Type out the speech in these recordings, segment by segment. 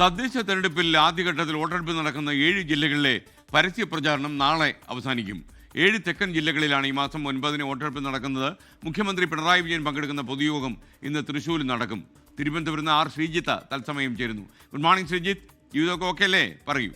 തദ്ദേശ തെരഞ്ഞെടുപ്പിൽ ആദ്യഘട്ടത്തിൽ വോട്ടെടുപ്പ് നടക്കുന്ന ഏഴ് ജില്ലകളിലെ പരസ്യ പ്രചാരണം നാളെ അവസാനിക്കും. ഏഴ് തെക്കൻ ജില്ലകളിലാണ് ഈ മാസം ഒൻപതിന് വോട്ടെടുപ്പ് നടക്കുന്നത്. മുഖ്യമന്ത്രി പിണറായി വിജയൻ പങ്കെടുക്കുന്ന പൊതുയോഗം ഇന്ന് തൃശ്ശൂരിൽ നടക്കും. തിരുവനന്തപുരത്ത് ആർ ശ്രീജിത്ത് തത്സമയം ചേരുന്നു. Good morning Sreejith. ജീവിതമൊക്കെ ഓക്കെ അല്ലേ പറയൂ.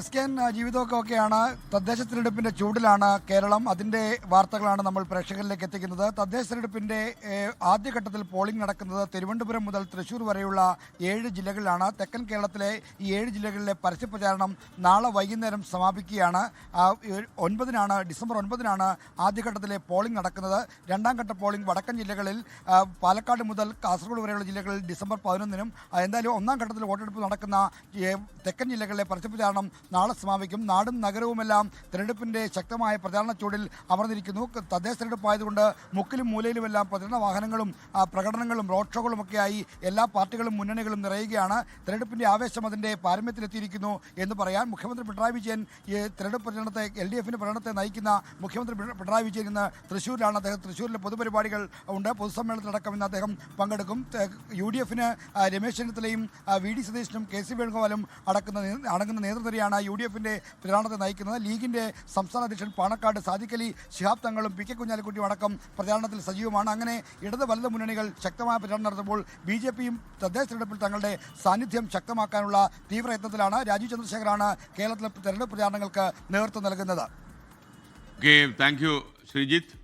എസ് കെ എൻ ജീവിതമൊക്കെ ഒക്കെയാണ്. തദ്ദേശ തിരഞ്ഞെടുപ്പിന്റെ ചൂടിലാണ് കേരളം. അതിന്റെ വാർത്തകളാണ് നമ്മൾ പ്രേക്ഷകരിലേക്ക് എത്തിക്കുന്നത്. തദ്ദേശ തിരഞ്ഞെടുപ്പിന്റെ ആദ്യഘട്ടത്തിൽ പോളിംഗ് നടക്കുന്നത് തിരുവനന്തപുരം മുതൽ തൃശൂർ വരെയുള്ള ഏഴ് ജില്ലകളിലാണ്. തെക്കൻ കേരളത്തിലെ ഈ ഏഴ് ജില്ലകളിലെ പരസ്യപ്രചാരണം നാളെ വൈകുന്നേരം സമാപിക്കുകയാണ്. ഒൻപതിനാണ് ഡിസംബർ ഒൻപതിനാണ് ആദ്യഘട്ടത്തിലെ പോളിംഗ് നടക്കുന്നത്. രണ്ടാം ഘട്ട പോളിംഗ് വടക്കൻ ജില്ലകളിൽ പാലക്കാട് മുതൽ കാസർഗോഡ് വരെയുള്ള ജില്ലകളിൽ ഡിസംബർ പതിനൊന്നിനും എന്തായാലും ഒന്നാം ഘട്ടത്തിൽ വോട്ടെടുപ്പ് നടക്കുന്ന തെക്കൻ ജില്ലകളിലെ പരസ്യപ്രചാരണം നാളെ സമാപിക്കും. നാടും നഗരവുമെല്ലാം തെരഞ്ഞെടുപ്പിന്റെ ശക്തമായ പ്രചാരണ ചൂടിൽ അമർന്നിരിക്കുന്നു. തദ്ദേശ തെരഞ്ഞെടുപ്പ് ആയതുകൊണ്ട് മുക്കിലും മൂലയിലുമെല്ലാം പ്രചരണ വാഹനങ്ങളും പ്രകടനങ്ങളും റോഡ് ഷോകളും ഒക്കെയായി എല്ലാ പാർട്ടികളും മുന്നണികളും നിറയുകയാണ്. തെരഞ്ഞെടുപ്പിന്റെ ആവേശം അതിന്റെ പാരമ്യത്തിലെത്തിയിരിക്കുന്നു എന്ന് പറയാൻ മുഖ്യമന്ത്രി പിണറായി വിജയൻ ഈ തെരഞ്ഞെടുപ്പ് പ്രചരണത്തെ എൽ ഡി എഫിന്റെ പ്രചരണത്തെ നയിക്കുന്ന മുഖ്യമന്ത്രി പിണ- പിണറായി വിജയൻ ഇന്ന് തൃശ്ശൂരിലാണ്. അദ്ദേഹം തൃശ്ശൂരിലെ പൊതുപരിപാടികൾ ഉണ്ട്. പൊതുസമ്മേളനത്തിലടക്കം ഇന്ന് അദ്ദേഹം പങ്കെടുക്കും. യു ഡി എഫിന് രമേശ് ചെന്നിത്തലയും വി ഡി സതീശനും കെ സി വേണുഗോപാലും അടക്കുന്ന അടങ്ങുന്ന നേതൃനിരയാണ് യു ഡി എഫിന്റെ പ്രചാരണത്തെ നയിക്കുന്നത്. ലീഗിന്റെ സംസ്ഥാന അധ്യക്ഷൻ പാണക്കാട് സാദിഖലി ശിഹാബ് തങ്ങളും പി കെ കുഞ്ഞാലിക്കുട്ടിയും അടക്കം പ്രചാരണത്തിൽ സജീവമാണ്. അങ്ങനെ ഇടത് വലത് മുന്നണികൾ ശക്തമായ പ്രചാരണം നടത്തുമ്പോൾ ബി ജെ പിയും തദ്ദേശ തെരഞ്ഞെടുപ്പിൽ തങ്ങളുടെ സാന്നിധ്യം ശക്തമാക്കാനുള്ള തീവ്രയത്നത്തിലാണ് രാജീവ് ചന്ദ്രശേഖറാണ് കേരളത്തിലെ തെരഞ്ഞെടുപ്പ് പ്രചാരണങ്ങൾക്ക് നേതൃത്വം നൽകുന്നത്. Thank you Sreejith.